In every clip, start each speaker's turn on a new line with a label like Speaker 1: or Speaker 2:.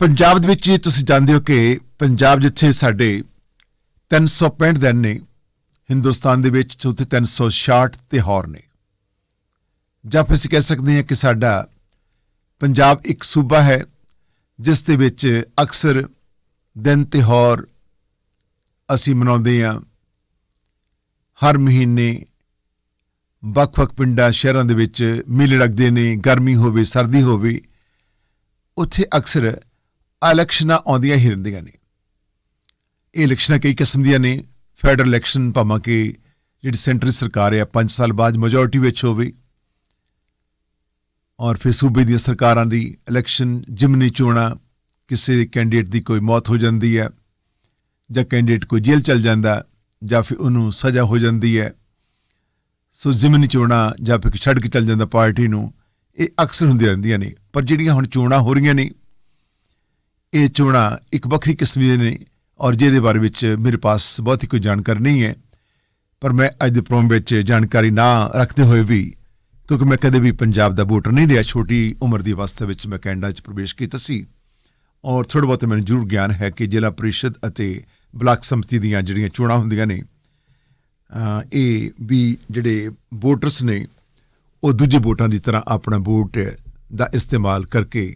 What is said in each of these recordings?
Speaker 1: ਪੰਜਾਬ ਦੇ ਵਿੱਚ ਤੁਸੀਂ ਜਾਣਦੇ ਹੋ ਕਿ ਪੰਜਾਬ ਜਿੱਥੇ ਸਾਡੇ 365 ਦਿਨ ਨੇ, ਹਿੰਦੁਸਤਾਨ ਦੇ ਵਿੱਚ ਚੌਥੇ 366 ਤਿਉਹਾਰ ਨੇ। ਜਾਂ ਫਿਰ ਅਸੀਂ ਕਹਿ ਸਕਦੇ ਹਾਂ ਕਿ ਸਾਡਾ ਪੰਜਾਬ ਇੱਕ ਸੂਬਾ ਹੈ, ਜਿਸ ਦੇ ਵਿੱਚ ਅਕਸਰ ਦਿਨ ਤਿਉਹਾਰ ਅਸੀਂ ਮਨਾਉਂਦੇ ਹਾਂ। ਹਰ ਮਹੀਨੇ ਵੱਖ-ਵੱਖ ਪਿੰਡਾਂ, ਸ਼ਹਿਰਾਂ ਦੇ ਵਿੱਚ ਮੇਲੇ ਲੱਗਦੇ ਨੇ, ਗਰਮੀ ਹੋਵੇ, ਸਰਦੀ ਹੋਵੇ, ਉੱਥੇ ਅਕਸਰ ਇਲੈਕਸ਼ਨਾਂ ਆਉਂਦੀਆਂ ਹੀ ਰਹਿੰਦੀਆਂ ਨੇ। ਇਹ ਇਲੈਕਸ਼ਨਾਂ ਕਈ ਕਿਸਮ ਦੀਆਂ ਨੇ। ਫੈਡਰਲ ਇਲੈਕਸ਼ਨ ਭਾਵੇਂ ਕਿ ਜਿਹੜੀ ਸੈਂਟਰਲ ਸਰਕਾਰ ਹੈ 5 ਸਾਲ ਬਾਅਦ ਮੈਜੋਰਟੀ ਵਿੱਚ ਹੋਵੇ। ਔਰ ਫਿਰ ਸੂਬੇ ਦੀਆਂ ਸਰਕਾਰਾਂ ਦੀ ਇਲੈਕਸ਼ਨ, ਜਿਮਨੀ ਚੋਣਾਂ, ਕਿਸੇ ਕੈਂਡੀਡੇਟ ਦੀ ਕੋਈ ਮੌਤ ਹੋ ਜਾਂਦੀ ਹੈ ਜਾਂ ਕੈਂਡੀਡੇਟ ਕੋਈ ਜੇਲ੍ਹ ਚਲ ਜਾਂਦਾ ਜਾਂ ਫਿਰ ਉਹਨੂੰ ਸਜ਼ਾ ਹੋ ਜਾਂਦੀ ਹੈ। ਸੋ ਜ਼ਿਮਨੀ ਚੋਣਾਂ ਜਾਂ ਫਿਰ ਛੱਡ ਕੇ ਚਲ ਜਾਂਦਾ ਪਾਰਟੀ ਨੂੰ, ਇਹ ਅਕਸਰ ਹੁੰਦੀਆਂ ਰਹਿੰਦੀਆਂ ਨੇ। ਪਰ ਜਿਹੜੀਆਂ ਹੁਣ ਚੋਣਾਂ ਹੋ ਰਹੀਆਂ ਨੇ ਇਹ ਚੋਣਾਂ ਇੱਕ ਵੱਖਰੀ ਕਿਸਮ ਦੀਆਂ ਨੇ ਔਰ ਜਿਹਦੇ ਬਾਰੇ ਵਿੱਚ ਮੇਰੇ ਪਾਸ ਬਹੁਤ ਹੀ ਕੋਈ ਜਾਣਕਾਰੀ ਨਹੀਂ ਹੈ। ਪਰ ਮੈਂ ਅੱਜ ਦੇ ਪ੍ਰੋਗਰਾਮ ਵਿੱਚ ਜਾਣਕਾਰੀ ਨਾ ਰੱਖਦੇ ਹੋਏ ਵੀ, ਕਿਉਂਕਿ ਮੈਂ ਕਦੇ ਵੀ ਪੰਜਾਬ ਦਾ ਵੋਟਰ ਨਹੀਂ ਰਿਹਾ, ਛੋਟੀ ਉਮਰ ਦੀ ਅਵਸਥਾ ਵਿੱਚ ਮੈਂ ਕੈਨੇਡਾ 'ਚ ਪ੍ਰਵੇਸ਼ ਕੀਤਾ ਸੀ। ਔਰ ਥੋੜਾ ਬਹੁਤ ਮੈਨੂੰ ਜ਼ਰੂਰ ਗਿਆਨ ਹੈ ਕਿ ਜ਼ਿਲ੍ਹਾ ਪ੍ਰੀਸ਼ਦ ਅਤੇ ਬਲਾਕ ਸੰਮਤੀ ਦੀਆਂ ਜਿਹੜੀਆਂ ਚੋਣਾਂ ਹੁੰਦੀਆਂ ਨੇ ਇਹ ਵੀ ਜਿਹੜੇ ਵੋਟਰਸ ਨੇ, ਉਹ ਦੂਜੇ ਵੋਟਾਂ ਦੀ ਤਰ੍ਹਾਂ ਆਪਣਾ ਵੋਟ ਦਾ ਇਸਤੇਮਾਲ ਕਰਕੇ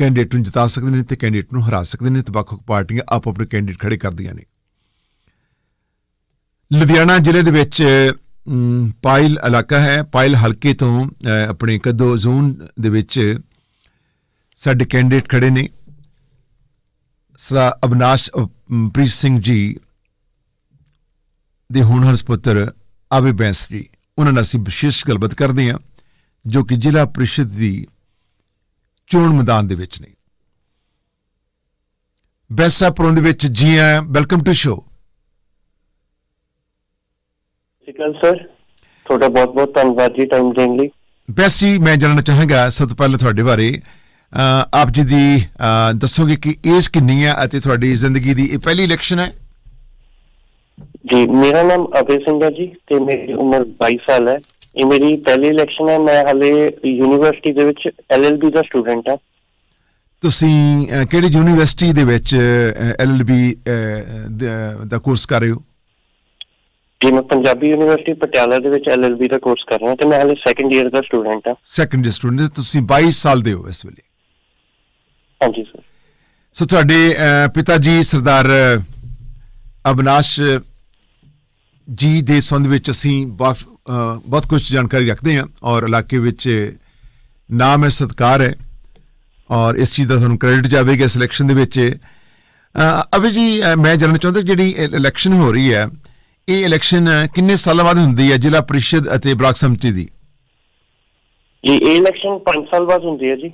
Speaker 1: ਕੈਂਡੀਡੇਟ ਨੂੰ ਜਿਤਾ ਸਕਦੇ ਨੇ ਤੇ ਕੈਂਡੀਡੇਟ ਨੂੰ ਹਰਾ ਸਕਦੇ ਨੇ ਤੇ ਵੱਖ-ਵੱਖ ਪਾਰਟੀਆਂ ਆਪ ਆਪਣੇ ਕੈਂਡੀਡੇਟ ਖੜੇ ਕਰਦੀਆਂ ਨੇ। ਲੁਧਿਆਣਾ ਜ਼ਿਲ੍ਹੇ ਦੇ ਵਿੱਚ ਪਾਇਲ ਇਲਾਕਾ ਹੈ। ਪਾਇਲ ਹਲਕੇ ਤੋਂ ਆਪਣੇ ਕਦੋ ਜ਼ੋਨ ਦੇ ਵਿੱਚ ਸਾਡੇ ਕੈਂਡੀਡੇਟ ਖੜੇ ਨੇ। ਸਰਾ ਅਬਨਾਸ਼ ਪ੍ਰੀਤ ਸਿੰਘ ਜੀ ਦੇ ਹੋਣਹਾਰ ਸੁਪੁੱਤਰ ਆਵੇ ਬੈਂਸ ਜੀ, ਉਹਨਾਂ ਨਾਲ ਅਸੀਂ ਵਿਸ਼ੇਸ਼ ਗੱਲਬਾਤ ਕਰਦੇ ਹਾਂ, ਜੋ ਕਿ ਜ਼ਿਲ੍ਹਾ ਪ੍ਰੀਸ਼ਦ ਦੀ ਚੋਣ ਮੈਦਾਨ ਦੇ ਵਿੱਚ ਨੇ ਬੈਸਾਪੁਰੋਂ ਦੇ ਵਿੱਚ ਜੀ ਆਇਆਂ ਵੈਲਕਮ ਟੂ ਸ਼ੋ
Speaker 2: ਸਿਕਲ ਸਰ ਤੁਹਾਡਾ ਬਹੁਤ ਬਹੁਤ ਧੰਨਵਾਦ ਜੀ ਟਾਈਮ ਦੇਣ ਲਈ।
Speaker 1: ਬੈਸ ਜੀ ਮੈਂ ਜਾਣਨਾ ਚਾਹਾਂਗਾ ਸਭ ਪਹਿਲਾਂ ਤੁਹਾਡੇ ਬਾਰੇ। ਆਪ ਜੀ ਦੀ ਦੱਸੋਗੇ ਕਿ ਏਜ ਕਿੰਨੀ ਹੈ ਅਤੇ ਤੁਹਾਡੀ ਜ਼ਿੰਦਗੀ ਦੀ ਇਹ ਪਹਿਲੀ ਇਲੈਕਸ਼ਨ ਹੈ?
Speaker 2: ਜੀ ਮੇਰਾ ਨਾਮ ਅਭੇ ਸਿੰਘ ਹੈ ਜੀ ਤੇ ਮੇਰੀ ਉਮਰ 22 ਸਾਲ ਹੈ। ਇਹ ਮੇਰੀ ਪਹਿਲੀ ਇਲੈਕਸ਼ਨ ਹੈ ਮੈਂ ਹਾਲੇ ਯੂਨੀਵਰਸਿਟੀ ਦੇ ਵਿੱਚ ਐਲਐਲਬੀ ਦਾ ਸਟੂਡੈਂਟ ਹਾਂ।
Speaker 1: ਤੁਸੀਂ ਕਿਹੜੀ ਯੂਨੀਵਰਸਿਟੀ ਦੇ ਵਿੱਚ ਐਲਐਲਬੀ ਦਾ ਕੋਰਸ ਕਰ ਰਹੇ ਹੋ?
Speaker 2: ਜੀ ਮੈਂ ਪੰਜਾਬੀ ਯੂਨੀਵਰਸਿਟੀ ਪਟਿਆਲਾ ਦੇ ਵਿੱਚ ਐਲਐਲਬੀ ਦਾ ਕੋਰਸ ਕਰ ਰਿਹਾ ਤੇ ਮੈਂ ਹਾਲੇ ਸੈਕੰਡ ਇਅਰ ਦਾ ਸਟੂਡੈਂਟ ਹਾਂ।
Speaker 1: ਸੈਕੰਡ ਸਟੂਡੈਂਟ ਤੁਸੀਂ 22 ਸਾਲ ਦੇ ਹੋ ਇਸ ਵੇਲੇ।
Speaker 2: ਹਾਂਜੀ ਸਰ
Speaker 1: ਸੋ ਤੁਹਾਡੇ ਪਿਤਾ ਜੀ ਸਰਦਾਰ ਅਬਨਾਸ਼ ਜੀ ਦੇ ਸੰਬੰਧ ਵਿੱਚ ਅਸੀਂ ਬਹੁਤ ਅਹ, ਕੁਝ ਜਾਣਕਾਰੀ ਰੱਖਦੇ ਹਾਂ ਔਰ ਇਲਾਕੇ ਵਿੱਚ ਨਾਮ ਹੈ ਸਤਕਾਰ ਹੈ ਔਰ ਇਸ ਚੀਜ਼ ਦਾ ਤੁਹਾਨੂੰ ਕ੍ਰੈਡਿਟ ਜਾਵੇਗਾ ਸਿਲੈਕਸ਼ਨ ਦੇ ਵਿੱਚ। ਅਹ, ਅਭੀ ਜੀ ਮੈਂ ਜਾਣਨਾ ਚਾਹੁੰਦਾ ਜਿਹੜੀ ਇਲੈਕਸ਼ਨ ਹੋ ਰਹੀ ਹੈ ਇਹ ਇਲੈਕਸ਼ਨ ਕਿੰਨੇ ਸਾਲਾਂ ਬਾਅਦ ਹੁੰਦੀ ਹੈ ਜ਼ਿਲ੍ਹਾ ਪ੍ਰੀਸ਼ਦ ਅਤੇ ਬਲਾਕ ਸਮਿਤੀ ਦੀ?
Speaker 2: ਜੀ ਇਹ ਇਲੈਕਸ਼ਨ 5 ਸਾਲ ਬਾਅਦ ਹੁੰਦੀ ਹੈ ਜੀ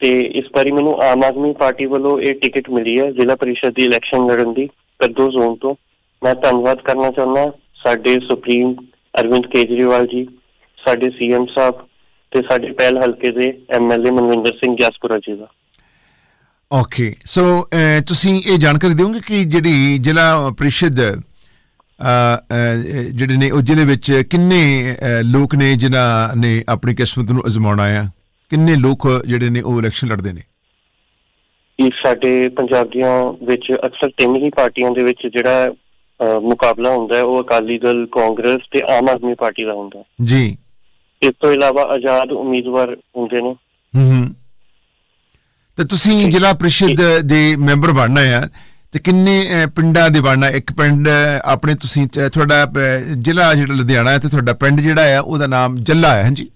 Speaker 2: ਤੇ ਇਸ ਵਾਰੀ ਮੈਨੂੰ ਆਮ ਆਦਮੀ ਪਾਰਟੀ ਵੱਲੋਂ ਇਹ ਟਿਕਟ ਮਿਲੀ ਹੈ ਜ਼ਿਲ੍ਹਾ ਪਰਿਸ਼ਦ ਦੀ ਇਲੈਕਸ਼ਨ ਲੜਨ ਦੀ ਕੱਦੋ ਜ਼ੋਨ ਤੋਂ। ਮੈਂ ਧੰਨਵਾਦ ਕਰਨਾ ਚਾਹੁੰਦਾ ਸਾਡੇ ਸੁਪਰੀਮ ਅਰਵਿੰਦ ਕੇਜਰੀਵਾਲ ਜੀ ਸਾਡੇ ਸੀਐਮ ਸਾਹਿਬ ਤੇ ਸਾਡੇ ਪਹਿਲ ਹਲਕੇ ਦੇ ਐਮਐਲਏ ਮਨਵਿੰਦਰ ਸਿੰਘ ਗਿਆਸਪੁਰਾ ਜੀ ਦਾ।
Speaker 1: ਓਕੇ ਸੋ ਤੁਸੀਂ ਇਹ ਜਾਣਕਾਰੀ ਦਿਓਗੇ ਕਿ ਜਿਹੜੀ ਜ਼ਿਲ੍ਹਾ ਪ੍ਰੀਸ਼ਦ ਜਿਹੜੇ ਨੇ ਉਹ ਜ਼ਿਲ੍ਹੇ ਵਿੱਚ ਕਿੰਨੇ ਲੋਕ ਨੇ ਜਿਨ੍ਹਾਂ ਨੇ ਆਪਣੀ ਕਿਸਮਤ ਨੂੰ ਅਜ਼ਮਾਉਣਾ ਆ? ਕਿੰਨੇ ਲੋਕ ਜਿਹੜੇ ਨੇ ਉਹ ਇਲੈਕਸ਼ਨ ਲੜਦੇ ਨੇ?
Speaker 2: ਇਹ ਸਾਡੇ ਪੰਜਾਬ ਦੀਆਂ ਵਿੱਚ ਅਕਸਰ ਤਿੰਨ ਹੀ ਪਾਰਟੀਆਂ ਦੇ ਵਿੱਚ ਜਿਹੜਾ ਮੁਕਾਬਲਾ ਹੁੰਦਾ ਹੈ ਉਹ ਅਕਾਲੀ ਦਲ ਕਾਂਗਰਸ ਤੇ ਆਮ ਆਦਮੀ ਪਾਰਟੀ ਦਾ ਹੁੰਦਾ
Speaker 1: ਜੀ।
Speaker 2: ਇਸ ਤੋਂ ਇਲਾਵਾ ਆਜ਼ਾਦ ਉਮੀਦਵਾਰ ਹੁੰਦੇ ਨੇ।
Speaker 1: ਹੂੰ ਤੇ ਤੁਸੀਂ। ਜ਼ਿਲ੍ਹਾ ਪ੍ਰੀਸ਼ਦ ਦੇ ਮੈਂਬਰ ਬਣਨਾ ਆ ਤੇ ਕਿੰਨੇ ਪਿੰਡਾਂ ਦੇ ਬਣਨਾ? ਇੱਕ ਪਿੰਡ ਆਪਣੇ ਤੁਸੀਂ ਤੁਹਾਡਾ ਜ਼ਿਲ੍ਹਾ ਜਿਹੜਾ ਲੁਧਿਆਣਾ ਹੈ ਤੇ ਤੁਹਾਡਾ ਪਿੰਡ ਜਿਹੜਾ ਆ ਉਹਦਾ ਨਾਮ ਜੱਲਾ ਹੈ ਹਾਂਜੀ?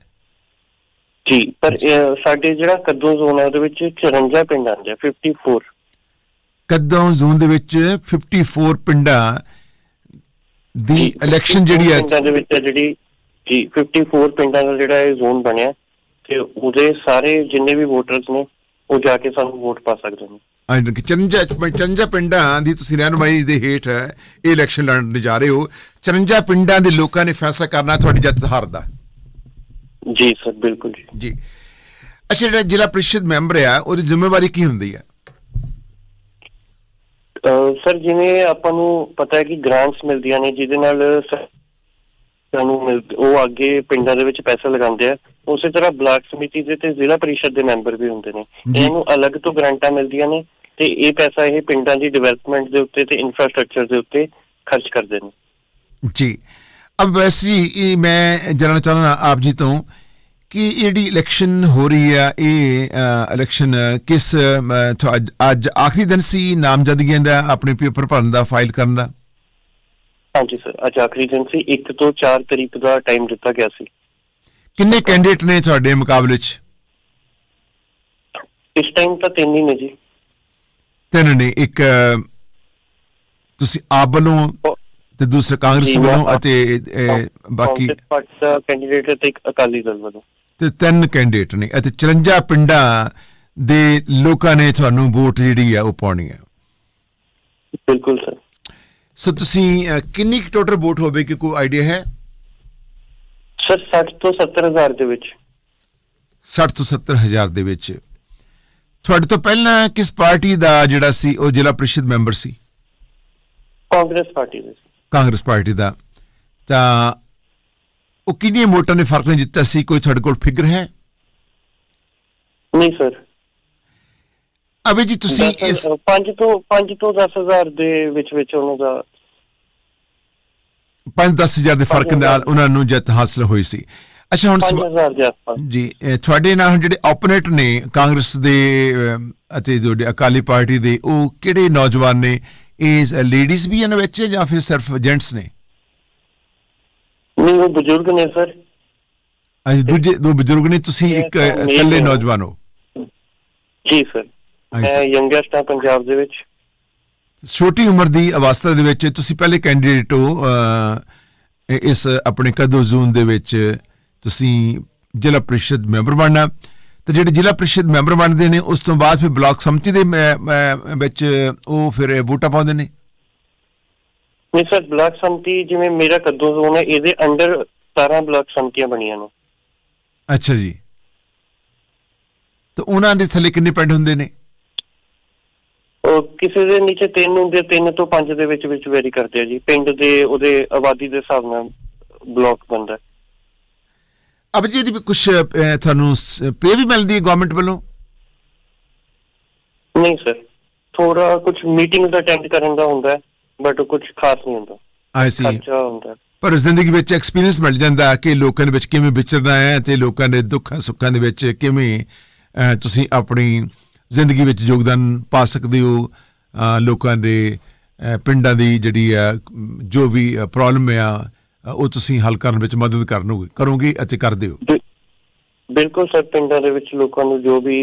Speaker 2: ਜੀ ਪਰ ਸਾਡੇ ਜਿਹੜਾ ਕੱਦੂ ਜ਼ੋਨ ਹੈ ਉਹਦੇ ਵਿੱਚ 54 ਪਿੰਡ ਆਉਂਦੇ ਆ 54
Speaker 1: ਕਦੋਂ ਜ਼ੋਨ ਦੇ ਵਿੱਚ 54 ਪਿੰਡਾਂ ਦੀ ਇਲੈਕਸ਼ਨ
Speaker 2: 54
Speaker 1: ਜਿਹੜੀ ਹੈ
Speaker 2: ਪਿੰਡਾਂ ਦੇ ਵਿੱਚ ਹੈ ਜਿਹੜੀ ਜੀ 54 ਪਿੰਡਾਂ ਦਾ ਜਿਹੜਾ ਇਹ ਜ਼ੋਨ ਬਣਿਆ ਤੇ ਉਹਦੇ ਸਾਰੇ ਜਿੰਨੇ ਵੀ ਵੋਟਰਸ ਨੇ ਉਹ ਜਾ ਕੇ ਸਾਨੂੰ ਵੋਟ ਪਾ ਸਕਦੇ ਨੇ।
Speaker 1: ਅੱਜ 54 54 ਪਿੰਡਾਂ ਦੀ ਤੁਸੀਂ ਰਹਿਨੁਮਾਈ ਦੇ ਹੇਠ ਇਹ ਇਲੈਕਸ਼ਨ ਲੜਨ ਜਾ ਰਹੇ ਹੋ। 54 ਪਿੰਡਾਂ ਦੇ ਲੋਕਾਂ ਨੇ ਫੈਸਲਾ ਕਰਨਾ ਤੁਹਾਡੀ ਜਿੱਤ ਹਾਰ ਦਾ।
Speaker 2: ਜੀ ਸਰ ਬਿਲਕੁਲ ਜੀ।
Speaker 1: ਜੀ। ਅੱਛਾ ਜਿਹੜਾ ਜ਼ਿਲ੍ਹਾ ਪ੍ਰੀਸ਼ਦ ਮੈਂਬਰ ਆ ਉਹਦੀ ਜ਼ਿੰਮੇਵਾਰੀ ਕੀ ਹੁੰਦੀ ਹੈ
Speaker 2: ਸਰ ਜਿਵੇਂ ਆਪਾਂ ਨੂੰ ਪਤਾ ਹੈ ਕਿ ਗ੍ਰਾਂਟਸ ਮਿਲਦੀਆਂ ਨੇ ਜਿਹਦੇ ਨਾਲ ਸ- ਨੂੰ ਮਿਲ ਉਹ ਅੱਗੇ ਪਿੰਡਾਂ ਦੇ ਵਿੱਚ ਪੈਸਾ ਲਗਾਉਂਦੇ ਆ। ਉਸੇ ਤਰ੍ਹਾਂ ਬਲਾਕ ਸਮਿਤੀ ਦੇ ਤੇ ਜ਼ਿਲ੍ਹਾ ਪਰਿਸ਼ਦ ਦੇ ਮੈਂਬਰ ਵੀ ਹੁੰਦੇ ਨੇ। ਇਹਨਾਂ ਨੂੰ ਅਲੱਗ ਤੋਂ ਗ੍ਰਾਂਟਾਂ ਮਿਲਦੀਆਂ ਨੇ ਤੇ ਇਹ ਪੈਸਾ ਇਹ ਪਿੰਡਾਂ ਦੀ ਡਿਵੈਲਪਮੈਂਟ ਦੇ ਉੱਤੇ ਤੇ ਇਨਫਰਾਸਟ੍ਰਕਚਰ ਦੇ ਉੱਤੇ ਖਰਚ ਕਰਦੇ ਨੇ।
Speaker 1: ਜੀ। ਅਬ ਵੈਸੇ ਹੀ ਮੈਂ ਜਾਣਨਾ ਚਾਹੁੰਦਾ ਆਪ ਜੀ ਤੋਂ ਕਿ ਇਹ ਜਿਹੜੀ ਇਲੈਕਸ਼ਨ ਹੋ ਰਹੀ ਹੈ ਇਹ ਇਲੈਕਸ਼ਨ ਕਿਸ ਅੱਜ- ਆਖਰੀ ਦਿਨ ਸੀ ਨਾਮਜ਼ਦਗੀਆਂ ਦਾ ਆਪਣੇ ਪੇਪਰ ਭਰਨ ਦਾ ਫਾਈਲ ਕਰਨ ਦਾ?
Speaker 2: ਹਾਂਜੀ ਸਰ ਅੱਜ ਆਖਰੀ ਦਿਨ ਸੀ 1 ਤੋਂ 4 ਤਰੀਕ ਦਾ ਟਾਈਮ ਦਿੱਤਾ ਗਿਆ ਸੀ।
Speaker 1: ਕਿੰਨੇ ਕੈਂਡੀਡੇਟ ਨੇ ਤੁਹਾਡੇ ਮੁਕਾਬਲੇ 'ਚ?
Speaker 2: ਇਸ ਟਾਈਮ ਤਾਂ ਤਿੰਨ ਹੀ ਨੇ ਜੀ।
Speaker 1: ਤਿੰਨ ਨੇ ਇੱਕ ਤੁਸੀਂ ਆਪ ਵੱਲੋਂ ਤੇ ਦੂਸਰਾ ਕਾਂਗਰਸ ਵੱਲੋਂ ਅਤੇ ਬਾਕੀ
Speaker 2: ਕੈਂਡੀਡੇਟ ਤੇ ਇੱਕ ਅਕਾਲੀ ਦਲ ਵੱਲੋਂ।
Speaker 1: ਤੇ ਤਿੰਨ ਕੈਂਡੀਡੇਟ ਨੇ ਅਤੇ 54 ਪਿੰਡਾਂ ਦੇ ਲੋਕਾਂ ਨੇ ਤੁਹਾਨੂੰ ਵੋਟ ਜਿਹੜੀ ਆ ਉਹ ਪਾਉਣੀ ਹੈ
Speaker 2: ਬਿਲਕੁਲ ਸਰ।
Speaker 1: ਸੋ ਤੁਸੀਂ ਕਿੰਨੀ ਟੋਟਲ ਵੋਟ ਹੋਵੇਗੀ ਕੋਈ ਆਈਡੀਆ ਹੈ?
Speaker 2: ਸਰ 60 ਤੋਂ 70 ਹਜ਼ਾਰ ਦੇ ਵਿੱਚ।
Speaker 1: 60 ਤੋਂ 70 ਹਜ਼ਾਰ ਦੇ ਵਿੱਚ। ਤੁਹਾਡੇ ਤੋਂ ਪਹਿਲਾਂ ਕਿਸ ਪਾਰਟੀ ਦਾ ਜਿਹੜਾ ਸੀ ਉਹ ਜ਼ਿਲ੍ਹਾ ਪ੍ਰੀਸ਼ਦ ਮੈਂਬਰ ਸੀ?
Speaker 2: ਕਾਂਗਰਸ ਪਾਰਟੀ ਦੇ
Speaker 1: ਕਾਂਗਰਸ ਪਾਰਟੀ ਦਾ। ਤਾਂ ਉਹ ਕਿੰਨੀਆਂ ਵੋਟਾਂ ਨੇ ਫ਼ਰਕ ਨਾਲ ਜਿੱਤਿਆ ਸੀ? ਕੋਈ ਤੁਹਾਡੇ ਕੋਲ ਫਿਗਰ ਹੈ?
Speaker 2: ਨਹੀਂ ਸਰ।
Speaker 1: ਅਬੇ ਜੀ ਤੁਸੀਂ ਇਸ
Speaker 2: 5 ਤੋਂ 5 ਤੋਂ 10 ਹਜ਼ਾਰ ਦੇ ਵਿੱਚ ਵਿੱਚ ਉਹਨਾਂ ਦਾ
Speaker 1: 5-10 ਹਜ਼ਾਰ ਦੇ ਫ਼ਰਕ ਨਾਲ ਉਹਨਾਂ ਨੂੰ ਜਿੱਤ ਹਾਸਲ ਹੋਈ ਸੀ। ਅੱਛਾ ਹੁਣ
Speaker 2: 5
Speaker 1: ਸਵਾ-
Speaker 2: ਹਜ਼ਾਰ ਦੇ ਆਸ-ਪਾਸ।
Speaker 1: ਜੀ ਤੁਹਾਡੇ ਨਾਲ ਜਿਹੜੇ ਆਪੋਨੈਂਟ ਨੇ ਕਾਂਗਰਸ ਦੇ ਅਤੇ ਜਿਹੜੇ ਅਕਾਲੀ ਪਾਰਟੀ ਦੇ ਉਹ ਕਿਹੜੇ ਨੌਜਵਾਨ ਨੇ? ਇਹ ਲੇਡੀਜ਼ ਵੀ ਇਹਨਾਂ ਵਿੱਚ ਜਾਂ ਫਿਰ ਸਿਰਫ ਜੈਂਟਸ ਨੇ?
Speaker 2: ਨਹੀਂ ਉਹ ਬਜ਼ੁਰਗ ਨੇ ਸਰ।
Speaker 1: ਅਜੇ ਦੂਜੇ ਦੋ ਬਜ਼ੁਰਗ ਨੇ ਤੁਸੀਂ ਇੱਕ ਇਕੱਲੇ। ਨੌਜਵਾਨ ਹੋ?
Speaker 2: ਜੀ ਸਰ। ਮੈਂ. ਯੰਗੈਸਟ ਹਾਂ ਪੰਜਾਬ ਦੇ ਵਿੱਚ।
Speaker 1: ਛੋਟੀ ਉਮਰ ਦੀ ਅਵਸਥਾ ਦੇ ਵਿੱਚ ਤੁਸੀਂ ਪਹਿਲੇ ਕੈਂਡੀਡੇਟ ਹੋ ਇਸ ਆਪਣੇ ਕਦੋ ਜ਼ੋਨ ਦੇ ਵਿੱਚ ਤੁਸੀਂ ਜ਼ਿਲ੍ਹਾ ਪ੍ਰੀਸ਼ਦ ਮੈਂਬਰ ਬਣਨਾ। ਤੇ ਜਿਹੜੇ ਜ਼ਿਲ੍ਹਾ ਪ੍ਰੀਸ਼ਦ ਮੈਂਬਰ ਬਣਦੇ ਨੇ ਉਸ ਤੋਂ ਬਾਅਦ ਫਿਰ ਬਲਾਕ ਸੰਮਤੀ ਦੇ ਵਿੱਚ ਉਹ ਫਿਰ ਵੋਟਾਂ ਪਾਉਂਦੇ ਨੇ।
Speaker 2: ਨਹੀਂ ਸਰ ਬਲਾਕ ਸੰਮਤੀ ਜਿਵੇਂ ਮੇਰਾ ਕੱਦੂ ਜ਼ੋਨ ਹੈ ਇਹਦੇ ਅੰਡਰ 17 ਬਲਾਕ ਸੰਮਤੀਆਂ ਬਣੀਆਂ ਨੇ।
Speaker 1: ਅੱਛਾ ਜੀ। ਤੇ ਉਹਨਾਂ ਦੇ ਥੱਲੇ ਕਿੰਨੇ ਪਿੰਡ ਹੁੰਦੇ ਨੇ?
Speaker 2: ਉਹ ਕਿਸੇ ਦੇ ਨੀਚੇ ਤਿੰਨ ਹੁੰਦੇ ਤਿੰਨ ਤੋਂ ਪੰਜ ਦੇ ਵਿੱਚ ਵਿੱਚ ਵੈਰੀ ਕਰਦੇ ਆ ਜੀ। ਪਿੰਡ ਦੇ ਉਹਦੇ ਆਬਾਦੀ ਦੇ ਹਿਸਾਬ ਨਾਲ ਬਲਾਕ ਬਣਦਾ ਹੈ।
Speaker 1: ਅਬ ਜੀ ਦੀ ਕੁਝ ਤੁਹਾਨੂੰ ਪੇ ਵੀ ਮਿਲਦੀ ਹੈ ਗਵਰਨਮੈਂਟ ਵੱਲੋਂ?
Speaker 2: ਨਹੀਂ ਸਰ। ਥੋੜਾ ਕੁਝ ਮੀਟਿੰਗ ਅਟੈਂਡ ਕਰਨ ਦਾ ਹੁੰਦਾ ਬਟ ਕੁਝ ਖਾਸ ਨਹੀਂ ਹੁੰਦਾ।
Speaker 1: ਆਈ ਸੀ
Speaker 2: ਖਰਚਾ ਹੁੰਦਾ।
Speaker 1: ਪਰ ਜ਼ਿੰਦਗੀ ਵਿੱਚ ਐਕਸਪੀਰੀਅੰਸ ਮਿਲ ਜਾਂਦਾ ਕਿ ਲੋਕਾਂ ਦੇ ਵਿੱਚ ਕਿਵੇਂ ਵਿਚਰਨਾ ਹੈ ਤੇ ਲੋਕਾਂ ਦੇ ਦੁੱਖਾਂ ਸੁੱਖਾਂ ਦੇ ਵਿੱਚ ਕਿਵੇਂ ਤੁਸੀਂ ਆਪਣੀ ਜ਼ਿੰਦਗੀ ਵਿੱਚ ਯੋਗਦਾਨ ਪਾ ਸਕਦੇ ਹੋ। ਲੋਕਾਂ ਦੇ ਪਿੰਡਾਂ ਦੀ ਜਿਹੜੀ ਆ ਜੋ ਵੀ ਪ੍ਰੋਬਲਮ ਆ ਉਹ ਤੁਸੀਂ ਹੱਲ ਕਰਨ ਵਿੱਚ ਮਦਦ ਕਰਨੋਗੇ ਕਰੋਗੇ ਅਤੇ ਕਰਦੇ ਹੋ।
Speaker 2: ਬਿਲਕੁਲ ਸਰ ਪਿੰਡਾਂ ਦੇ ਵਿੱਚ ਲੋਕਾਂ ਨੂੰ ਜੋ ਵੀ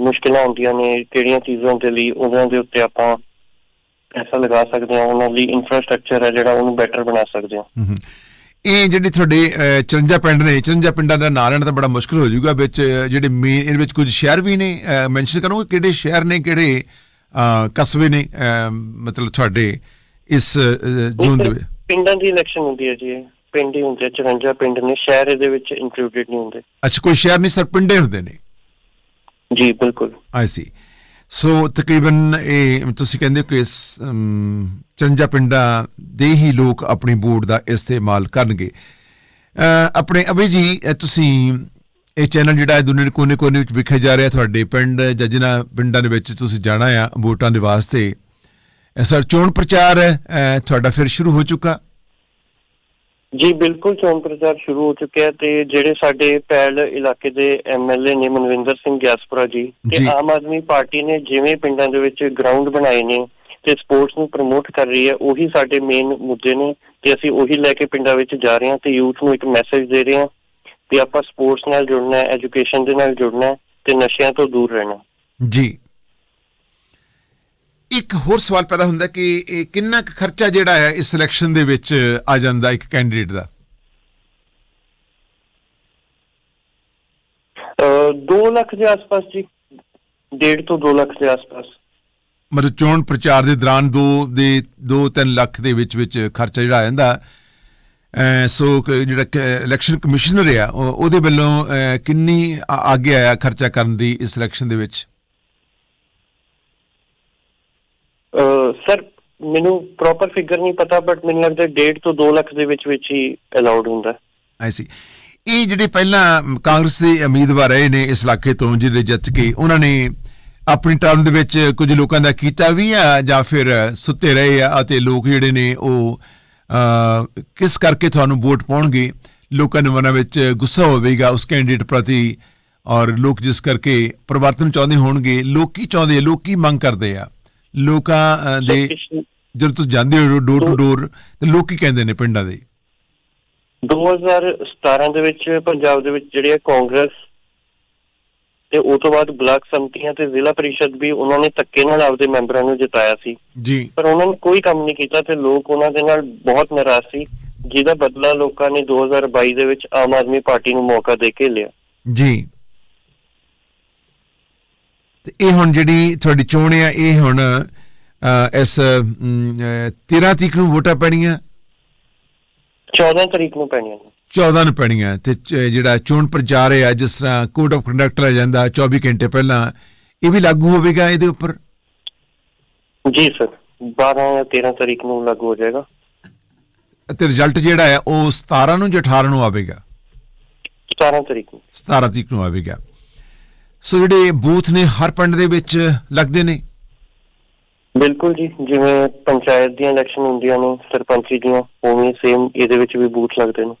Speaker 2: ਮੁਸ਼ਕਿਲਾਂ ਹੁੰਦੀਆਂ ਨੇ ਕਿਹੜੀਆਂ ਚੀਜ਼ਾਂ ਦੇ ਲਈ ਉਹਨਾਂ ਦੇ ਉੱਤੇ ਆਪਾਂ ਪੈਸਾ ਲਗਾ ਸਕਦੇ ਹਾਂ ਉਹਨਾਂ ਲਈ ਇਨਫਰਾਸਟ੍ਰਕਚਰ ਹੈ ਜਿਹੜਾ ਉਹਨੂੰ ਬੈਟਰ ਬਣਾ ਸਕਦੇ ਹਾਂ।
Speaker 1: ਇਹ ਜਿਹੜੇ ਤੁਹਾਡੇ ਅਹ, 54 ਪਿੰਡ ਨੇ 54 ਪਿੰਡਾਂ ਦਾ ਨਾਂ ਲੈਣਾ ਤਾਂ ਬੜਾ ਮੁਸ਼ਕਲ ਹੋ ਜਾਊਗਾ ਵਿੱਚ ਜਿਹੜੇ ਮੇਨ ਇਹਦੇ ਵਿੱਚ ਕੁਝ ਸ਼ਹਿਰ ਵੀ ਨੇ ਮੈਂਸ਼ਨ ਕਰੋਗੇ? ਕਿਹੜੇ ਸ਼ਹਿਰ ਨੇ ਕਿਹੜੇ ਕਸਬੇ ਨੇ ਮਤਲਬ ਤੁਹਾਡੇ ਇਸ ਜ਼ੋਨ ਦੇ ਵਿੱਚ?
Speaker 2: ਪਿੰਡਾਂ ਦੀ ਇਲੈਕਸ਼ਨ ਹੁੰਦੀ ਹੈ ਜੀ। ਪਿੰਡ ਹੀ ਹੁੰਦੇ ਆ, 54 ਪਿੰਡ ਨੇ। ਸ਼ਹਿਰ ਇਹਦੇ ਵਿੱਚ ਇਨਕਲੂਡਡ ਨਹੀਂ ਹੁੰਦੇ।
Speaker 1: ਅੱਛਾ ਕੋਈ ਸ਼ਹਿਰ ਨਹੀਂ ਸਰ ਪਿੰਡੇ ਹੁੰਦੇ ਨੇ?
Speaker 2: ਜੀ ਬਿਲਕੁਲ।
Speaker 1: ਆਈ ਸੀ ਸੋ ਤਕਰੀਬਨ ਇਹ ਤੁਸੀਂ ਕਹਿੰਦੇ ਹੋ ਕਿ ਇਸ, ਅਮ, 54 ਪਿੰਡਾਂ ਦੇ ਹੀ ਲੋਕ ਆਪਣੀ ਵੋਟ ਦਾ ਇਸਤੇਮਾਲ ਕਰਨਗੇ। ਆਪਣੇ ਅਭੀ ਜੀ ਤੁਸੀਂ ਇਹ ਚੈਨਲ ਜਿਹੜਾ ਹੈ ਦੁਨੀਆ ਦੇ ਕੋਨੇ-ਕੋਨੇ ਵਿੱਚ ਵਿਖੇ ਜਾ ਰਿਹਾ ਤੁਹਾਡੇ ਪਿੰਡ ਜਾਂ ਜਿਨ੍ਹਾਂ ਪਿੰਡਾਂ ਦੇ ਵਿੱਚ ਤੁਸੀਂ ਜਾਣਾ ਆ ਵੋਟਾਂ ਦੇ ਵਾਸਤੇ ਅ, ਸਰ ਚੋਣ ਪ੍ਰਚਾਰ ਤੁਹਾਡਾ ਫਿਰ ਸ਼ੁਰੂ ਹੋ ਚੁੱਕਾ।
Speaker 2: ਜੀ ਬਿਲਕੁਲ ਚੋਣ ਪ੍ਰਚਾਰ ਸ਼ੁਰੂ ਹੋ ਚੁੱਕਿਆ ਹੈ ਤੇ ਜਿਹੜੇ ਸਾਡੇ ਪੈਲ ਇਲਾਕੇ ਦੇ ਐਮਐਲਏ ਨੇ ਮਨਵਿੰਦਰ ਸਿੰਘ ਗਿਆਸਪੁਰਾ ਜੀ ਤੇ। ਆਮ ਆਦਮੀ ਪਾਰਟੀ ਨੇ ਜਿਵੇਂ ਪਿੰਡਾਂ ਦੇ ਵਿੱਚ ਗਰਾਊਂਡ ਬਣਾਏ ਨੇ ਤੇ ਸਪੋਰਟਸ ਨੂੰ ਪ੍ਰਮੋਟ ਕਰ ਰਹੀ ਹੈ ਉਹੀ ਸਾਡੇ ਮੇਨ ਮੁੱਦੇ ਨੇ ਤੇ ਅਸੀਂ ਉਹੀ ਲੈ ਕੇ ਪਿੰਡਾਂ ਵਿੱਚ ਜਾ ਰਹੇ ਹਾਂ ਤੇ ਯੂਥ ਨੂੰ ਇੱਕ ਮੈਸੇਜ ਦੇ ਰਹੇ ਹਾਂ ਕਿ ਆਪਾਂ ਸਪੋਰਟਸ ਨਾਲ ਜੁੜਨਾ ਹੈ ਐਜੂਕੇਸ਼ਨ ਦੇ ਨਾਲ ਜੁੜਨਾ ਹੈ ਤੇ ਨਸ਼ਿਆਂ ਤੋਂ ਦੂਰ ਰਹਿਣਾ
Speaker 1: ਜੀ ਇੱਕ ਹੋਰ ਸਵਾਲ ਪੈਦਾ ਹੁੰਦਾ ਕਿ ਇਹ ਕਿੰਨਾ ਕੁ ਖਰਚਾ ਜਿਹੜਾ ਹੈ ਇਸ ਸਿਲੈਕਸ਼ਨ ਦੇ ਵਿੱਚ ਆ ਜਾਂਦਾ ਇੱਕ ਕੈਂਡੀਡੇਟ ਦਾ?
Speaker 2: ਅ 2 ਲੱਖ ਦੇ ਆਸ-ਪਾਸ ਜੀ। 1.5 ਤੋਂ 2 ਲੱਖ ਦੇ ਆਸ-ਪਾਸ।
Speaker 1: ਮਤਲਬ ਚੋਣ ਪ੍ਰਚਾਰ ਦੇ ਦੌਰਾਨ 2 ਦੇ 2-3 ਲੱਖ ਦੇ ਵਿੱਚ ਵਿੱਚ ਖਰਚਾ ਜਿਹੜਾ ਆ ਜਾਂਦਾ। ਸੋ ਜਿਹੜਾ ਇਲੈਕਸ਼ਨ ਕਮਿਸ਼ਨਰ ਆ ਉਹ- ਉਹਦੇ ਵੱਲੋਂ ਕਿੰਨੀ ਆ- ਅੱਗੇ ਆਇਆ ਖਰਚਾ ਕਰਨ ਦੀ ਇਸ ਇਲੈਕਸ਼ਨ ਦੇ ਵਿੱਚ
Speaker 2: ਅ, ਸਰ, ਮੈਨੂੰ ਪ੍ਰੋਪਰ ਫਿਗਰ ਨਹੀਂ ਪਤਾ ਬਟ ਮੈਨੂੰ ਲੱਗਦਾ 1.5 ਤੋਂ 2 ਲੱਖ ਦੇ ਵਿੱਚ ਵਿੱਚ ਹੀ ਅਲਾਉਡ ਹੁੰਦਾ।
Speaker 1: ਆਈ ਸੀ ਇਹ ਜਿਹੜੇ ਪਹਿਲਾਂ ਕਾਂਗਰਸ ਦੇ ਉਮੀਦਵਾਰ ਰਹੇ ਨੇ ਇਸ ਇਲਾਕੇ ਤੋਂ ਜਿਹੜੇ ਜਿੱਤ ਕੇ ਉਹਨਾਂ ਨੇ ਆਪਣੀ ਟਰਮ ਦੇ ਵਿੱਚ ਕੁਝ ਲੋਕਾਂ ਦਾ ਕੀਤਾ ਵੀ ਆ, ਜਾਂ ਫਿਰ ਸੁੱਤੇ ਰਹੇ ਆ, ਅਤੇ ਲੋਕ ਜਿਹੜੇ ਨੇ ਉਹ ਕਿਸ ਕਰਕੇ ਤੁਹਾਨੂੰ ਵੋਟ ਪਾਉਣਗੇ? ਲੋਕਾਂ ਦੇ ਮਨਾਂ ਵਿੱਚ ਗੁੱਸਾ ਹੋਵੇਗਾ ਉਸ ਕੈਂਡੀਡੇਟ ਪ੍ਰਤੀ, ਔਰ ਲੋਕ ਜਿਸ ਕਰਕੇ ਪਰਿਵਰਤਨ ਚਾਹੁੰਦੇ ਹੋਣਗੇ, ਲੋਕ ਕੀ ਚਾਹੁੰਦੇ ਆ, ਲੋਕ ਕੀ ਮੰਗ ਕਰਦੇ ਆ? ਲੋਕਾਂ ਦੇ ਜਦੋਂ ਤੁਸੀਂ ਜਾਂਦੇ ਹੋ ਡੋਰ ਟੂ ਡੋਰ ਤੇ ਲੋਕ ਕੀ ਕਹਿੰਦੇ ਨੇ ਪਿੰਡਾਂ ਦੇ।
Speaker 2: 2017 ਦੇ ਵਿੱਚ ਪੰਜਾਬ ਦੇ ਵਿੱਚ ਜਿਹੜੇ ਆ ਕਾਂਗਰਸ ਤੇ ਉਹ ਤੋਂ ਬਾਅਦ ਬਲਾਕ ਸੰਮਤੀਆਂ ਤੇ ਜ਼ਿਲ੍ਹਾ ਪਰਿਸ਼ਦ ਵੀ ਉਹਨਾਂ ਨੇ ਧੱਕੇ ਨਾਲ ਆਪਦੇ ਮੈਂਬਰਾਂ ਨੂੰ ਜਿਤਾਇਆ ਸੀ।
Speaker 1: ਜੀ।
Speaker 2: ਪਰ ਉਹਨਾਂ ਨੇ ਕੋਈ ਕੰਮ ਨਹੀਂ ਕੀਤਾ ਤੇ ਲੋਕ ਉਹਨਾਂ ਦੇ ਨਾਲ ਬਹੁਤ ਨਾਰਾਜ਼ ਸੀ ਜਿਹਦਾ ਬਦਲਾ ਲੋਕਾਂ ਨੇ 2022 ਦੇ ਵਿੱਚ ਆਮ ਆਦਮੀ ਪਾਰਟੀ ਨੂੰ ਮੌਕਾ ਦੇ ਕੇ ਲਿਆ।
Speaker 1: ਜੀ। ਤੇ ਇਹ ਹੁਣ ਜਿਹੜੀ ਤੁਹਾਡੀ ਚੋਣ ਆ ਇਹ ਹੁਣ ਇਸ ਅਮ, ਅਹ, 13 ਤਰੀਕ ਨੂੰ ਵੋਟਾਂ ਪੈਣੀਆਂ?
Speaker 2: 14 ਤਰੀਕ ਨੂੰ ਪੈਣੀਆਂ ਨੇ
Speaker 1: 14 ਨੂੰ ਪੈਣੀਆਂ ਤੇ ਜਿਹੜਾ ਚੋਣ ਪ੍ਰਚਾਰ ਹੈ ਜਿਸ ਤਰ੍ਹਾਂ ਕੋਡ ਆਫ ਕੰਡਕਟ ਲੈ ਜਾਂਦਾ 24 ਘੰਟੇ ਪਹਿਲਾਂ ਇਹ ਵੀ ਲਾਗੂ ਹੋਵੇਗਾ ਇਹਦੇ ਉੱਪਰ?
Speaker 2: ਜੀ ਸਰ 12 ਜਾਂ 13 ਤਰੀਕ ਨੂੰ ਲਾਗੂ ਹੋ ਜਾਏਗਾ।
Speaker 1: ਤੇ ਰਿਜ਼ਲਟ ਜਿਹੜਾ ਹੈ ਉਹ 17 ਨੂੰ ਜਾਂ 18 ਨੂੰ ਆਵੇਗਾ?
Speaker 2: 17 ਤਰੀਕ ਨੂੰ।
Speaker 1: 17 ਤਰੀਕ ਨੂੰ ਆਵੇਗਾ। ਸੋ ਜਿਹੜੇ ਬੂਥ ਨੇ ਹਰ ਪਿੰਡ ਦੇ ਵਿੱਚ ਲੱਗਦੇ ਨੇ?
Speaker 2: ਬਿਲਕੁਲ ਜੀ ਜਿਵੇਂ ਪੰਚਾਇਤ ਦੀਆਂ ਇਲੈਕਸ਼ਨ ਹੁੰਦੀਆਂ ਨੇ ਸਰਪੰਚੀ ਦੀਆਂ ਉਵੇਂ ਸੇਮ ਇਹਦੇ ਵਿੱਚ ਵੀ ਬੂਥ ਲੱਗਦੇ ਨੇ।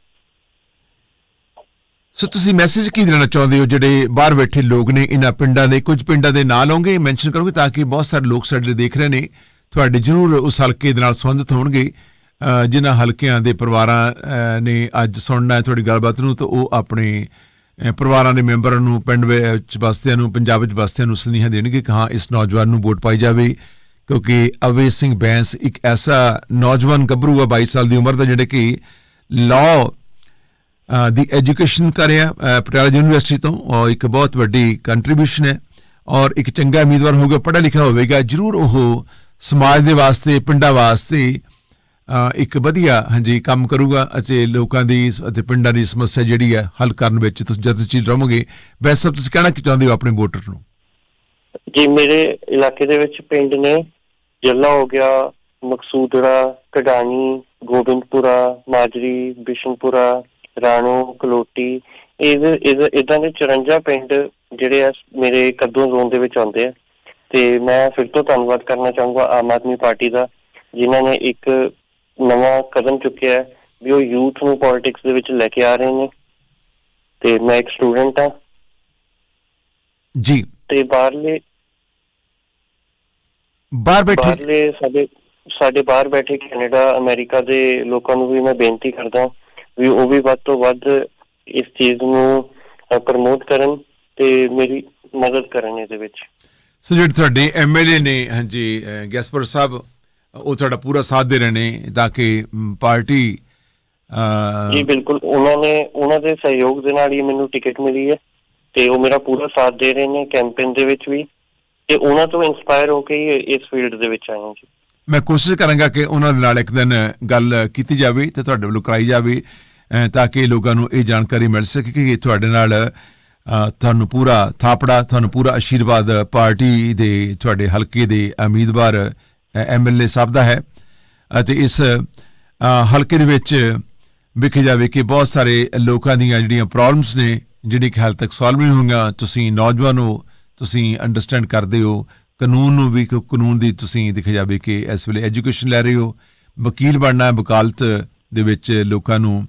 Speaker 1: ਸੋ ਤੁਸੀਂ ਮੈਸੇਜ ਕੀ ਦੇਣਾ ਚਾਹੁੰਦੇ ਹੋ? ਜਿਹੜੇ ਬਾਹਰ ਬੈਠੇ ਲੋਕ ਨੇ ਇਹਨਾਂ ਪਿੰਡਾਂ ਦੇ ਕੁਝ ਪਿੰਡਾਂ ਦੇ ਨਾਂ ਲਓਗੇ ਮੈਂਸ਼ਨ ਕਰੋਗੇ ਤਾਂ ਕਿ ਬਹੁਤ ਸਾਰੇ ਲੋਕ ਸਾਡੇ ਦੇਖ ਰਹੇ ਨੇ। ਤੁਹਾਡੇ ਜ਼ਰੂਰ ਉਸ ਹਲਕੇ ਦੇ ਨਾਲ ਸੰਬੰਧਿਤ ਹੋਣਗੇ। ਜਿਨ੍ਹਾਂ ਹਲਕਿਆਂ ਦੇ ਪਰਿਵਾਰਾਂ ਨੇ ਅੱਜ ਸੁਣਨਾ ਹੈ ਤੁਹਾਡੀ ਗੱਲਬਾਤ ਨੂੰ ਤਾਂ ਉਹ ਆਪਣੇ ਪਰਿਵਾਰਾਂ ਦੇ ਮੈਂਬਰਾਂ ਨੂੰ ਪਿੰਡ ਵਿੱਚ ਵਸਦਿਆਂ ਨੂੰ ਪੰਜਾਬ ਵਿੱਚ ਵਸਦਿਆਂ ਨੂੰ ਸੁਨੇਹਾ ਦੇਣਗੇ ਕਿ ਹਾਂ ਇਸ ਨੌਜਵਾਨ ਨੂੰ ਵੋਟ ਪਾਈ ਜਾਵੇ। ਕਿਉਂਕਿ ਅਵੇ ਸਿੰਘ ਬੈਂਸ ਇੱਕ ਐਸਾ ਨੌਜਵਾਨ ਗੱਭਰੂ ਆ 22 ਸਾਲ ਦੀ ਉਮਰ ਦਾ ਜਿਹੜੇ ਕਿ ਲਾਅ ਦੀ ਐਜੂਕੇਸ਼ਨ ਕਰਿਆ ਅ, ਪਟਿਆਲਾ ਯੂਨੀਵਰਸਿਟੀ ਤੋਂ ਔਰ ਇੱਕ ਬਹੁਤ ਵੱਡੀ ਕੰਟਰੀਬਿਊਸ਼ਨ ਹੈ। ਔਰ ਇੱਕ ਚੰਗਾ ਉਮੀਦਵਾਰ ਹੋਊਗਾ ਪੜ੍ਹਿਆ ਲਿਖਿਆ ਹੋਵੇਗਾ ਜ਼ਰੂਰ ਉਹ ਸਮਾਜ ਦੇ ਵਾਸਤੇ ਪਿੰਡਾਂ ਵਾਸਤੇ ਇੱਕ ਵਧੀਆ, ਹਾਂਜੀ, ਕੰਮ ਕਰੂਗਾ ਅਤੇ ਲੋਕਾਂ ਦੀ ਅਤੇ ਪਿੰਡਾਂ ਦੀ ਸਮੱਸਿਆ ਜਿਹੜੀ ਹੈ, ਹੱਲ ਕਰਨ ਵਿੱਚ ਤੁਸੀਂ ਯਤਨਸ਼ੀਲ ਰਹੋਗੇ ਵੈਸੇ ਸਭ ਤੁਸੀਂ ਕਹਿਣਾ ਕੀ ਚਾਹੁੰਦੇ ਹੋ ਆਪਣੇ ਵੋਟਰ ਨੂੰ?
Speaker 2: ਜੀ, ਮੇਰੇ ਇਲਾਕੇ ਦੇ ਵਿੱਚ ਪਿੰਡ ਨੇ ਜੱਲਾ ਹੋ ਗਿਆ, ਮਕਸੂਦੜਾ ਕਡਾਣੀ ਗੋਬਿੰਦਪੁਰਾ, ਮਾਜਰੀ, ਬਿਸ਼ਨਪੁਰਾ, ਰਾਣੋ, ਕਲੋਟੀ, ਇਹ ਇਦਾਂ ਦੇ 54 ਪਿੰਡ ਜਿਹੜੇ ਆ, ਮੇਰੇ ਕੱਦੋਂ ਜ਼ੋਨ ਦੇ ਵਿੱਚ ਆਉਂਦੇ ਆ। ਤੇ ਮੈਂ ਫਿਰ ਤੋਂ ਧੰਨਵਾਦ ਕਰਨਾ ਚਾਹੂੰਗਾ ਆਮ ਆਦਮੀ ਪਾਰਟੀ ਦਾ, ਜਿਨ੍ਹਾਂ ਨੇ ਇੱਕ ਨਵਾਂ ਕਦਮ ਚੁੱਕਿਆ ਹੈ ਵੀ ਉਹ ਯੂਥ ਨੂੰ ਪੋਲਿਟਿਕਸ ਦੇ ਵਿੱਚ ਲੈ ਕੇ ਆ ਰਹੇ ਨੇ। ਤੇ ਮੈਂ ਇੱਕ ਸਟੂਡੈਂਟ ਆ
Speaker 1: ਜੀ।
Speaker 2: ਤੇ ਬਾਹਰਲੇ
Speaker 1: ਬਾਹਰ ਬੈਠੇ
Speaker 2: ਬਾਹਰਲੇ ਸਾਡੇ ਸਾਡੇ ਬਾਹਰ ਬੈਠੇ ਕੈਨੇਡਾ ਅਮਰੀਕਾ ਦੇ ਲੋਕਾਂ ਨੂੰ ਵੀ ਮੈਂ ਬੇਨਤੀ ਕਰਦਾ ਵੀ ਉਹ ਵੀ ਵੱਧ ਤੋਂ ਵੱਧ ਇਸ ਚੀਜ਼ ਨੂੰ ਪ੍ਰਮੋਟ ਕਰਨ ਤੇ ਮੇਰੀ ਮਦਦ ਕਰਨ ਇਹਦੇ ਵਿੱਚ।
Speaker 1: ਸੋ ਜਿਹੜੇ ਤੁਹਾਡੇ ਐਮਐਲਏ ਨੇ ਹਾਂਜੀ ਗੈਸਪਰ ਸਾਹਿਬ ਉਹ ਤੁਹਾਡਾ ਪੂਰਾ ਸਾਥ ਦੇ ਰਹੇ ਨੇ ਤਾਂ ਕਿ ਪਾਰਟੀ
Speaker 2: ਜੀ ਬਿਲਕੁਲ। ਉਹਨਾਂ ਨੇ ਉਹਨਾਂ ਦੇ ਸਹਿਯੋਗ ਦੇ ਨਾਲ ਹੀ ਮੈਨੂੰ ਟਿਕਟ ਮਿਲੀ ਹੈ ਤੇ ਉਹ ਮੇਰਾ ਪੂਰਾ ਸਾਥ ਦੇ ਰਹੇ ਨੇ ਕੈਂਪੇਨ ਦੇ ਵਿੱਚ ਵੀ ਤੇ ਉਹਨਾਂ ਤੋਂ ਇਨਸਪਾਇਰ ਹੋ ਕੇ ਹੀ ਇਸ ਫੀਲਡ ਦੇ ਵਿੱਚ ਆਇਆ ਜੀ।
Speaker 1: ਮੈਂ ਕੋਸ਼ਿਸ਼ ਕਰਾਂਗਾ ਕਿ ਉਹਨਾਂ ਦੇ ਨਾਲ ਇੱਕ ਦਿਨ ਗੱਲ ਕੀਤੀ ਜਾਵੇ ਤੇ ਤੁਹਾਡੇ ਵੱਲੋਂ ਕਰਾਈ ਜਾਵੇ ਤਾਂ ਕਿ ਲੋਕਾਂ ਨੂੰ ਇਹ ਜਾਣਕਾਰੀ ਮਿਲ ਸਕੇ ਕਿ ਤੁਹਾਡੇ ਨਾਲ ਤੁਹਾਨੂੰ ਪੂਰਾ ਥਾਪੜਾ ਤੁਹਾਨੂੰ ਪੂਰਾ ਆਸ਼ੀਰਵਾਦ ਪਾਰਟੀ ਦੇ ਤੁਹਾਡੇ ਹਲਕੇ ਦੇ ਉਮੀਦਵਾਰ ਐਮਐਲਏ ਸਾਹਿਬ ਦਾ ਹੈ ਅਤੇ ਇਸ ਹਲਕੇ ਦੇ ਵਿੱਚ ਵਿਖੇ ਜਾਵੇ ਕਿ ਬਹੁਤ ਸਾਰੇ ਲੋਕਾਂ ਦੀਆਂ ਜਿਹੜੀਆਂ ਪ੍ਰੋਬਲਮਸ ਨੇ ਜਿਹੜੀ ਕਿ ਹਾਲ ਤੱਕ ਸੋਲਵ ਨਹੀਂ ਹੋਈਆਂ ਤੁਸੀਂ ਨੌਜਵਾਨ ਹੋ ਤੁਸੀਂ ਅੰਡਰਸਟੈਂਡ ਕਰਦੇ ਹੋ ਕਾਨੂੰਨ ਨੂੰ ਵੀ ਕਾਨੂੰਨ ਦੀ ਤੁਸੀਂ ਦਿਖਿਆ ਜਾਵੇ ਕਿ ਇਸ ਵੇਲੇ ਐਜੂਕੇਸ਼ਨ ਲੈ ਰਹੇ ਹੋ ਵਕੀਲ ਬਣਨਾ ਹੈ ਵਕਾਲਤ ਦੇ ਵਿੱਚ ਲੋਕਾਂ ਨੂੰ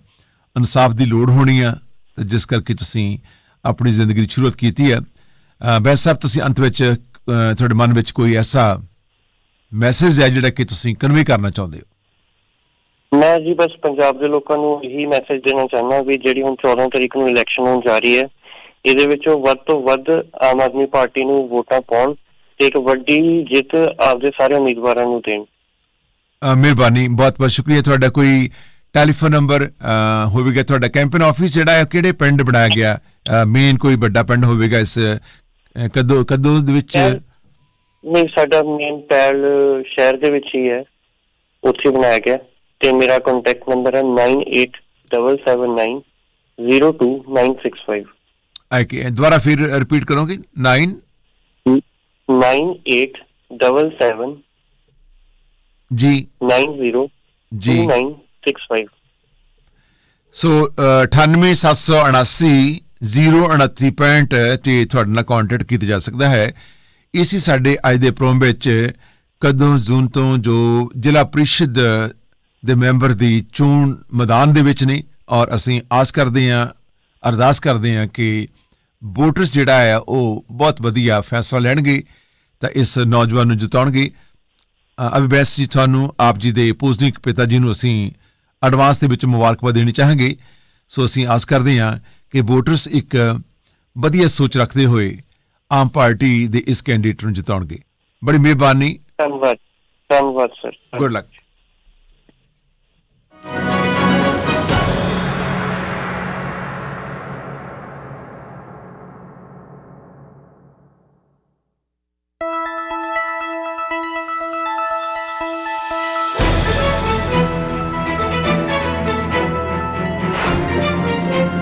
Speaker 1: ਇਨਸਾਫ ਦੀ ਲੋੜ ਹੋਣੀ ਆ ਤੇ ਜਿਸ ਕਰਕੇ ਤੁਸੀਂ ਆਪਣੀ ਜ਼ਿੰਦਗੀ ਦੀ ਸ਼ੁਰੂਆਤ ਕੀਤੀ ਹੈ। ਅ, ਬੈਸ ਸਾਹਿਬ ਤੁਸੀਂ ਅੰਤ ਵਿੱਚ ਤੁਹਾਡੇ ਮਨ ਵਿੱਚ ਕੋਈ ਐਸਾ ਮੈਸੇਜ ਹੈ ਜਿਹੜਾ ਕਿ ਤੁਸੀਂ ਕਨਵੇ ਕਰਨਾ ਚਾਹੁੰਦੇ ਹੋ?
Speaker 2: ਮੈਂ ਜੀ ਬਸ ਪੰਜਾਬ ਦੇ ਲੋਕਾਂ ਨੂੰ ਇਹੀ ਮੈਸੇਜ ਦੇਣਾ ਚਾਹੁੰਦਾ ਵੀ ਜਿਹੜੀ ਹੁਣ 14 ਤਰੀਕ ਨੂੰ ਇਲੈਕਸ਼ਨ ਹੋਣ ਜਾ ਰਹੀ ਹੈ ਇਹਦੇ ਵਿੱਚੋਂ ਵੱਧ ਤੋਂ ਵੱਧ ਆਮ ਆਦਮੀ ਪਾਰਟੀ ਨੂੰ ਵੋਟਾਂ ਪਾਉਣ ਤੇ ਇੱਕ ਵੱਡੀ ਜਿੱਤ ਆਪਦੇ ਸਾਰੇ ਉਮੀਦਵਾਰਾਂ ਨੂੰ ਦੇਣ।
Speaker 1: ਅ, ਮਿਹਰਬਾਨੀ ਬਹੁਤ ਬਹੁਤ ਸ਼ੁਕਰੀਆ। ਤੁਹਾਡਾ ਕੋਈ ਟੈਲੀਫੋਨ ਨੰਬਰ ਅ, ਹੋਵੇਗਾ ਤੁਹਾਡਾ ਕੈਂਪੇਨ ਆਫਿਸ ਜਿਹੜਾ ਹੈ ਕਿਹੜੇ ਪਿੰਡ ਬਣਾਇਆ ਗਿਆ? ਮੇਨ ਕੋਈ ਵੱਡਾ ਪਿੰਡ ਹੋਵੇਗਾ ਇਸ ਅ, ਕਦੋਂ ਕਦੋਂ ਦੇ ਵਿੱਚ?
Speaker 2: ਨਹੀਂ ਸਾਡਾ ਮੇਨ ਪੈਲ ਸ਼ਹਿਰ ਦੇ ਵਿੱਚ ਹੀ ਹੈ। ਉੱਥੇ ਬਣਾਇਆ ਗਿਆ। ਤੇ ਮੇਰਾ ਕੰਟੈਕਟ ਨੰਬਰ ਹੈ 9877902965
Speaker 1: ਆ ਕਿ ਦੁਬਾਰਾ ਫਿਰ ਰਿਪੀਟ ਕਰੋਗੇ? 9
Speaker 2: 9877
Speaker 1: ਜੀ।
Speaker 2: 90
Speaker 1: ਜੀ
Speaker 2: 2965
Speaker 1: ਸੋ ਅ, 98779 02965 ਤੇ ਤੁਹਾਡੇ ਨਾਲ ਕੰਟੈਕਟ ਕੀਤਾ ਜਾ ਸਕਦਾ ਹੈ। ਇਸੇ ਸਾਡੇ ਅੱਜ ਦੇ ਪ੍ਰੋਗਰਾਮ ਵਿੱਚ ਕਦੋਂ ਜੂਨ ਤੋਂ ਜੋ ਜ਼ਿਲ੍ਹਾ ਪ੍ਰੀਸ਼ਦ ਦੇ ਮੈਂਬਰ ਦੀ ਚੋਣ ਮੈਦਾਨ ਦੇ ਵਿੱਚ ਨੇ ਔਰ ਅਸੀਂ ਆਸ ਕਰਦੇ ਹਾਂ ਅਰਦਾਸ ਕਰਦੇ ਹਾਂ ਕਿ ਵੋਟਰਸ ਜਿਹੜਾ ਹੈ ਉਹ ਬਹੁਤ ਵਧੀਆ ਫੈਸਲਾ ਲੈਣਗੇ ਤਾਂ ਇਸ ਨੌਜਵਾਨ ਨੂੰ ਜਿਤਾਉਣਗੇ। ਅ, ਅਭਿਵੈਸ ਜੀ ਤੁਹਾਨੂੰ ਆਪ ਜੀ ਦੇ ਪੂਜਨੀਕ ਪਿਤਾ ਜੀ ਨੂੰ ਅਸੀਂ ਐਡਵਾਂਸ ਦੇ ਵਿੱਚ ਮੁਬਾਰਕਬਾਦ ਦੇਣੀ ਚਾਹਾਂਗੇ। ਸੋ ਅਸੀਂ ਆਸ ਕਰਦੇ ਹਾਂ ਕਿ ਵੋਟਰਸ ਇੱਕ ਵਧੀਆ ਸੋਚ ਰੱਖਦੇ ਹੋਏ ਆਮ ਪਾਰਟੀ ਦੇ ਇਸ ਕੈਂਡੀਡੇਟ ਨੂੰ ਜਿਤਾਉਣਗੇ। ਬੜੀ ਮਿਹਰਬਾਨੀ।
Speaker 2: ਧੰਨਵਾਦ। ਧੰਨਵਾਦ ਸਰ।
Speaker 1: Good luck